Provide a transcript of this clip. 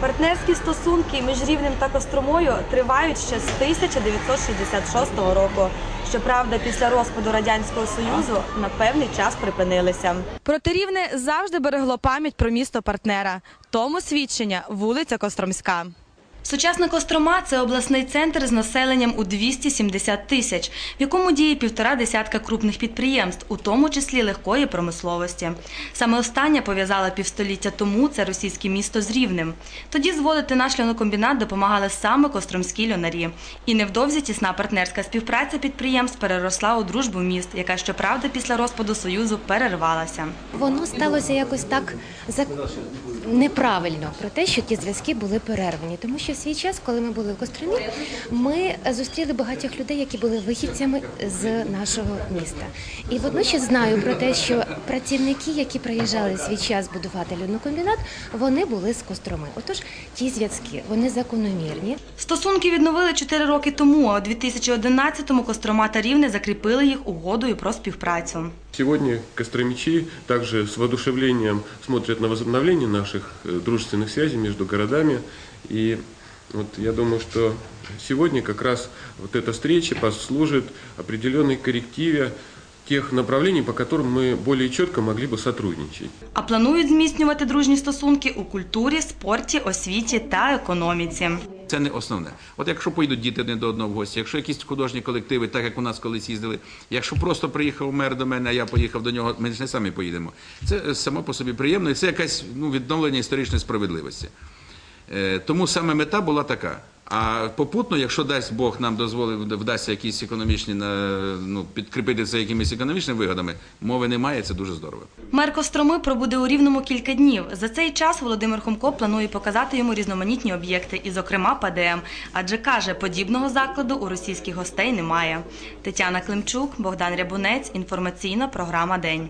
Партнерські стосунки між Рівнем та Костромою тривають ще з 1966 року. Щоправда, після розпаду радянського союзу на певний час припинилися. Проте Рівне завжди берегло пам'ять про місто партнера. Тому свідчення вулиця Костромська. Сучасна Кострома це обласний центр з населенням у 270 тисяч, в якому діє півтора десятка крупних підприємств, у тому числі легкої промисловості. Саме остання пов'язала півстоліття тому це російське місто з Рівнем. Тоді зводити наш льонокомбінат допомагали саме костромські льонарі. І невдовзі тісна партнерська співпраця підприємств переросла у дружбу міст, яка щоправда після розпаду союзу перервалася. Воно сталося якось так неправильно про те, що ті зв'язки були перервані. Тому що свій час, коли ми були в Костромі, ми зустріли багатьох людей, які були вихідцями з нашого міста. І водночас знаю про те, що працівники, які приїжджали свій час будувати льонокомбінат, вони були з Костроми. Отож, ті зв'язки вони закономірні. Стосунки відновили 4 роки тому, а у 2011-му Кострома та Рівне закріпили їх угодою про співпрацю. Сегодня костромичи также с воодушевлением смотрят на возобновление наших э, дружественных связей между городами. И вот я думаю, что сегодня как раз вот эта встреча послужит определенной коррективе тех направлений, по которым мы более четко могли бы сотрудничать. А планують зміцнювати дружні стосунки у культурі, спорті, освіті та економіці. Це не основне. От якщо поїдуть діти один до одного в гості, якщо якісь художні колективи, так як у нас колись їздили, якщо просто приїхав мер до мене, а я поїхав до нього, ми ж не самі поїдемо. Це е, само по собі приємно, і це якесь ну, відновлення історичної справедливості. Е, Тому саме мета була така. А попутно, якщо дасть Бог нам дозволив, вдасться якісь економічні ну, підкріпити це якимись економічними вигодами, мови немає, це дуже здорово. Мер Костроми пробуде у Рівному кілька днів. За цей час Володимир Хомко планує показати йому різноманітні об'єкти, і, зокрема, ПДМ. Адже каже, подібного закладу у російських гостей немає. Тетяна Климчук, Богдан Рябунець. Інформаційна програма День.